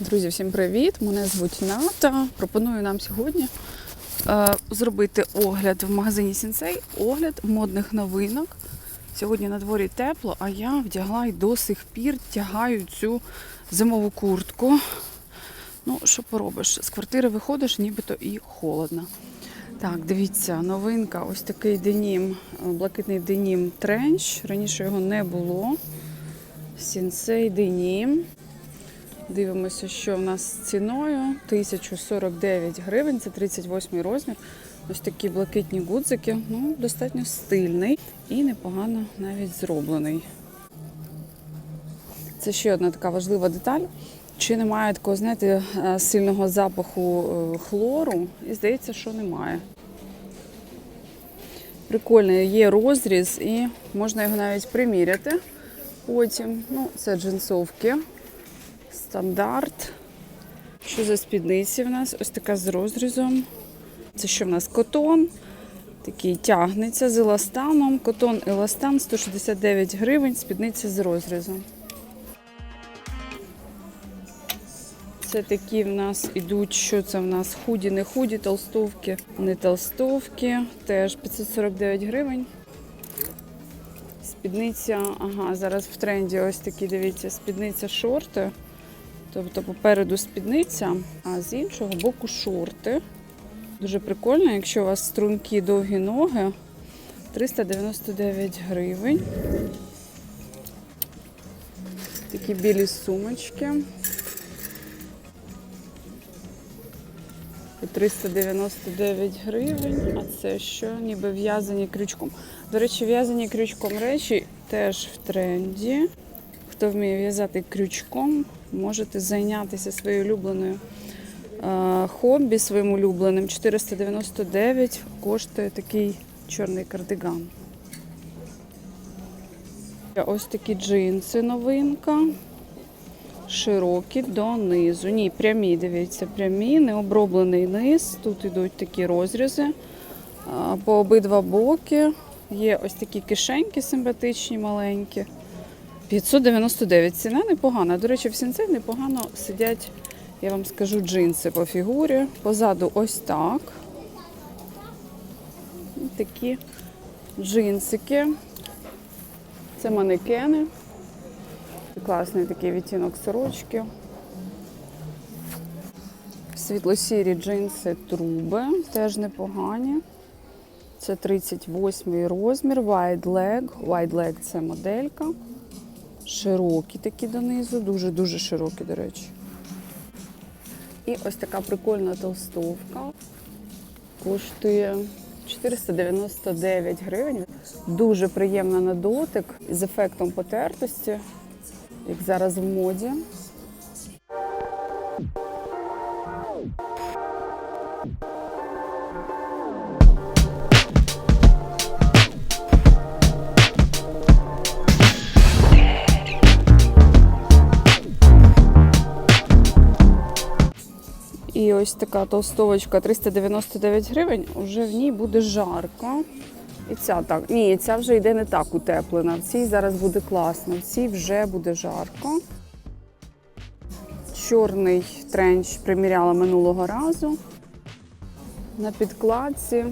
Друзі, всім привіт! Мене звуть Ната. Пропоную нам сьогодні е, зробити огляд в магазині Сінсей, огляд модних новинок. Сьогодні на дворі тепло, а я вдягла і до сих пір тягаю цю зимову куртку. Ну, що поробиш? З квартири виходиш, нібито і холодно. Так, дивіться, новинка, ось такий денім, е, блакитний денім тренч. Раніше його не було. Сінсей денім. Дивимося, що в нас з ціною 1049 гривень, це 38 розмір. Ось такі блакитні гудзики, ну, достатньо стильний і непогано навіть зроблений. Це ще одна така важлива деталь. Чи немає такого, знаєте, е, сильного запаху е, хлору? І здається, що немає. Прикольний є розріз і можна його навіть приміряти потім. Ну, це джинсовки. Стандарт. Що за спідниці в нас? Ось така з розрізом. Це що в нас? Котон. Такий тягнеться з еластаном. Котон еластан 169 гривень, спідниця з розрізом. Це такі в нас ідуть, що це в нас худі, не худі, толстовки, не толстовки. Теж 549 гривень. Спідниця, ага, зараз в тренді ось такі, дивіться, спідниця шорти. Тобто попереду спідниця, а з іншого боку шорти. Дуже прикольно, якщо у вас стрункі довгі ноги. 399 гривень. Такі білі сумочки. По 399 гривень. А це що? Ніби в'язані крючком. До речі, в'язані крючком речі теж в тренді. Хто вміє в'язати крючком, можете зайнятися своєю улюбленою е, хобі, своїм улюбленим. 499 коштує такий чорний кардиган. Ось такі джинси, новинка. Широкі донизу. Ні, прямі, дивіться, прямі, необроблений низ. Тут йдуть такі розрізи. По обидва боки є ось такі кишеньки симпатичні, маленькі. 599. Ціна непогана. До речі, в сінці непогано сидять, я вам скажу, джинси по фігурі. Позаду ось так. І такі джинсики. Це манекени. Класний такий відтінок сорочки. Світло-сірі джинси труби, теж непогані. Це 38 розмір, wide leg. Wide leg – це моделька. Широкі такі донизу, дуже-дуже широкі, до речі. І ось така прикольна толстовка. Коштує 499 гривень. Дуже приємна на дотик з ефектом потертості, як зараз в моді. Ось така толстовочка 399 гривень, вже в ній буде жарко. І ця так. Ні, ця вже йде не так утеплена. В цій зараз буде класно, в цій вже буде жарко. Чорний тренч приміряла минулого разу. На підкладці.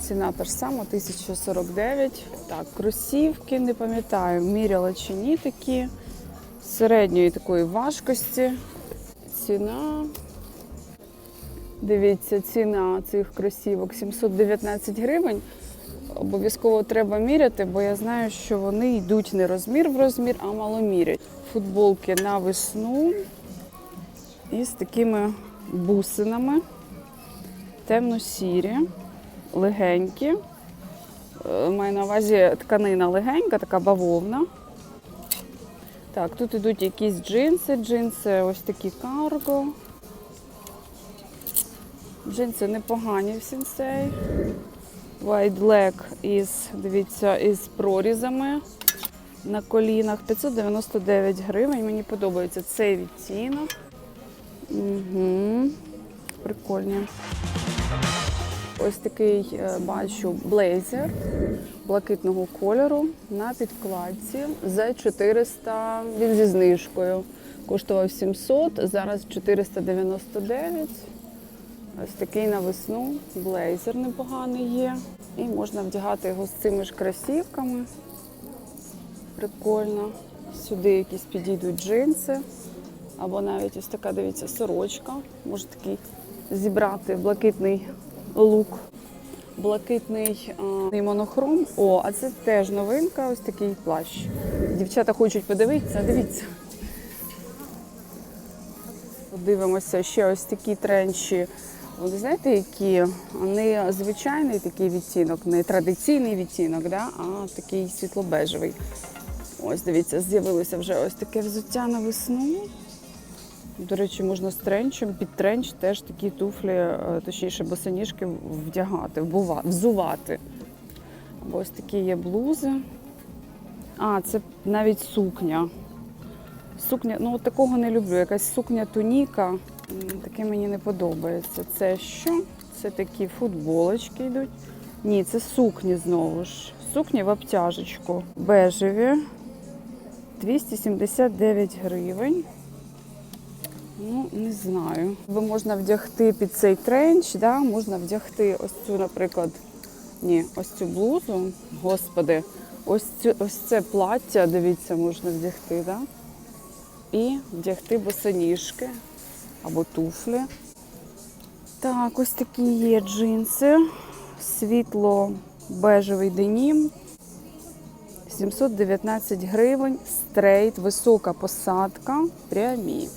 Ціна та ж сама, 1049. Так, кросівки, не пам'ятаю, міряла чи ні такі. Середньої такої важкості. Ціна Дивіться, ціна цих кросівок 719 гривень. Обов'язково треба міряти, бо я знаю, що вони йдуть не розмір в розмір, а маломірять. Футболки на весну із такими бусинами. Темно-сірі, легенькі. Е, Маю на увазі тканина легенька, така бавовна. Так, тут йдуть якісь джинси, джинси, ось такі карго. Джинси непогані в сінсей. White leg із, дивіться, із прорізами на колінах. 599 гривень. Мені подобається цей відтінок. Угу. Прикольні. Ось такий е, бачу блейзер блакитного кольору на підкладці за 400, він зі знижкою. коштував 700, зараз 499. Ось такий на весну. Блейзер непоганий є. І можна вдягати його з цими ж кросівками. Прикольно. Сюди якісь підійдуть джинси. Або навіть ось така, дивіться, сорочка. Може такий зібрати блакитний лук. Блакитний а, монохром. О, а це теж новинка, ось такий плащ. Дівчата хочуть подивитися, дивіться. Дивимося ще ось такі тренчі. Ви знаєте, які не звичайний такий відтінок, не традиційний відтінок, да? а такий світлобежевий. Ось дивіться, з'явилося вже ось таке взуття на весну. До речі, можна з тренчем, під тренч теж такі туфлі, е, точніше босоніжки вдягати, взувати. Або ось такі є блузи. А, це навіть сукня. Сукня, ну от такого не люблю. Якась сукня туніка. Таке мені не подобається. Це що? Це такі футболочки йдуть. Ні, це сукні знову ж. Сукні в обтяжечку. Бежеві. 279 гривень. Ну, не знаю. Ви можна вдягти під цей тренч, да? можна вдягти ось цю, наприклад, ні, ось цю блузу. Господи, ось цю, ось це плаття, дивіться, можна вдягти, да? І вдягти босоніжки або туфлі. Так, ось такі є джинси. Світло бежевий денім. 719 гривень, стрейт, висока посадка, прямі.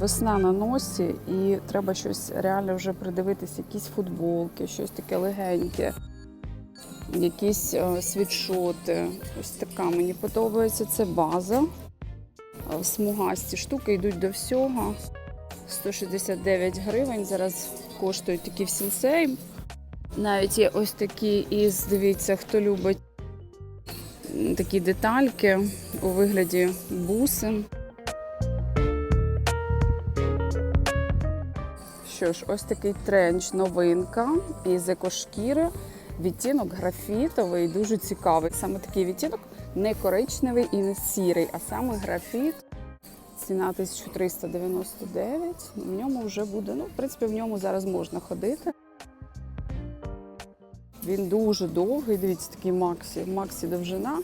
Весна на носі, і треба щось реально вже придивитися, якісь футболки, щось таке легеньке, якісь е, світшоти. Ось така мені подобається. Це база. Е, Смугасті штуки йдуть до всього. 169 гривень. Зараз коштують такі в сінсей. Навіть є ось такі із, дивіться, хто любить такі детальки у вигляді бусин. Що ж, ось такий тренч, новинка із екошкіри. Відтінок графітовий, дуже цікавий. Саме такий відтінок не коричневий і не сірий, а саме графіт. Ціна 1399. В ньому вже буде, ну, в принципі, в ньому зараз можна ходити. Він дуже довгий, дивіться, такий Максі, Максі довжина.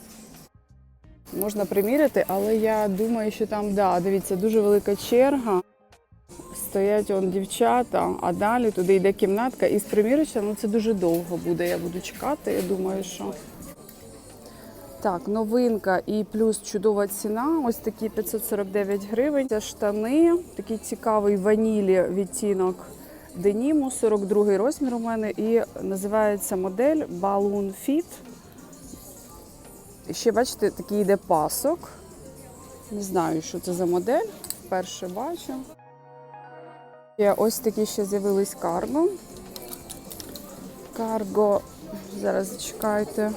Можна приміряти, але я думаю, що там, да, дивіться, дуже велика черга. Стоять он дівчата, а далі туди йде кімнатка із примірочем. Ну це дуже довго буде. Я буду чекати. Я думаю, що так, новинка і плюс чудова ціна. Ось такі 549 гривень. Це штани, такий цікавий ванілі відтінок деніму, 42 розмір у мене, і називається модель Balloon Fit. І ще бачите, такий йде пасок. Не знаю, що це за модель. Вперше бачу. Є ось такі ще з'явились карго. Карго, зараз зачекайте.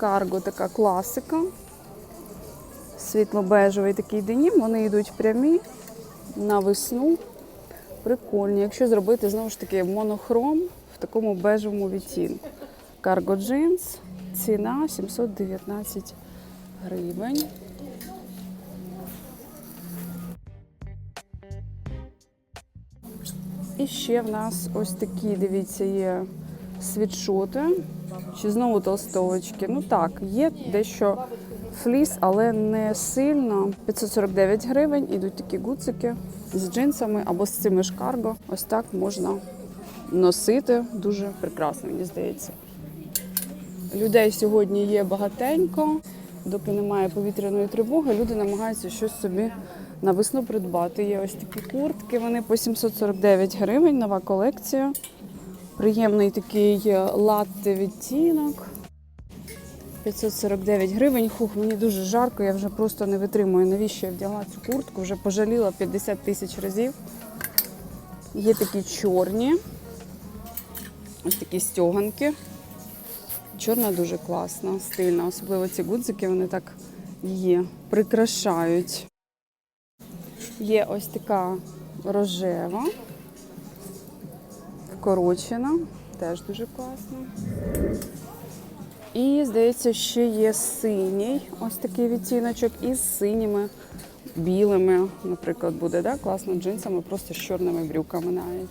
Карго така класика. Світло-бежевий такий денім. Вони йдуть прямі на весну. Прикольні. Якщо зробити знову ж таки монохром в такому бежевому відтінку. Карго джинс. Ціна 719 гривень. І ще в нас ось такі, дивіться, є світшоти. Чи знову толстовочки. Ну так, є дещо фліс, але не сильно. 549 гривень. Ідуть такі гуцики з джинсами або з цими ж карго. Ось так можна носити. Дуже прекрасно, мені здається. Людей сьогодні є багатенько. Доки немає повітряної тривоги, люди намагаються щось собі на придбати. Є ось такі куртки, вони по 749 гривень, нова колекція. Приємний такий е, латте відтінок. 549 гривень. Хух, мені дуже жарко, я вже просто не витримую. Навіщо я вдягла цю куртку? Вже пожаліла 50 тисяч разів. Є такі чорні, ось такі стьоганки. Чорна дуже класна, стильна. Особливо ці гудзики, вони так її прикрашають. Є ось така рожева, вкорочена, теж дуже класна. І, здається, ще є синій, ось такий відтіночок, із синіми, білими, наприклад, буде, да? класно джинсами, просто з чорними брюками навіть.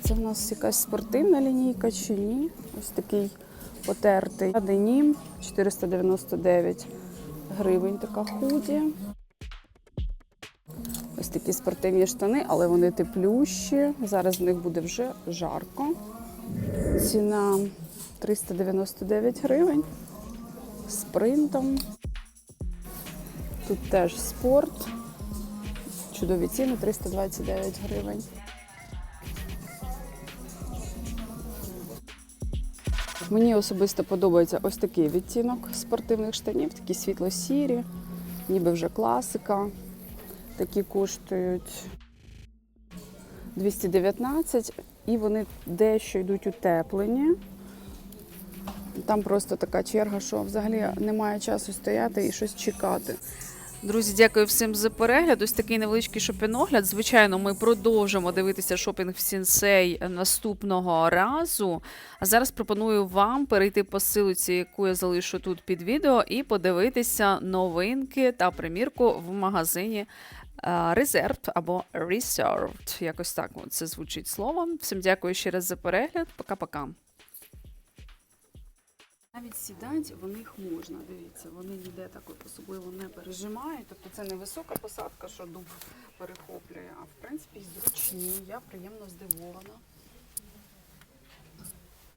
Це в нас якась спортивна лінійка чи ні? Ось такий потертий денім, 499 гривень така худі. Такі спортивні штани, але вони теплющі. Зараз в них буде вже жарко. Ціна 399 гривень з принтом. Тут теж спорт. Чудові ціни 329 гривень. Мені особисто подобається ось такий відтінок спортивних штанів, такі світло-сірі, ніби вже класика. Такі коштують 219 і вони дещо йдуть утеплені. Там просто така черга, що взагалі немає часу стояти і щось чекати. Друзі, дякую всім за перегляд. Ось такий невеличкий шопінг-огляд. Звичайно, ми продовжимо дивитися шопінг в Сінсей наступного разу. А зараз пропоную вам перейти по силиці, яку я залишу тут під відео, і подивитися новинки та примірку в магазині Reserved або Reserved. Якось так це звучить словом. Всім дякую ще раз за перегляд. Пока-пока. Навіть сідати в них можна, дивіться, вони ніде так особливо не пережимають. Тобто це не висока посадка, що дуб перехоплює, а в принципі зручні. Я приємно здивована.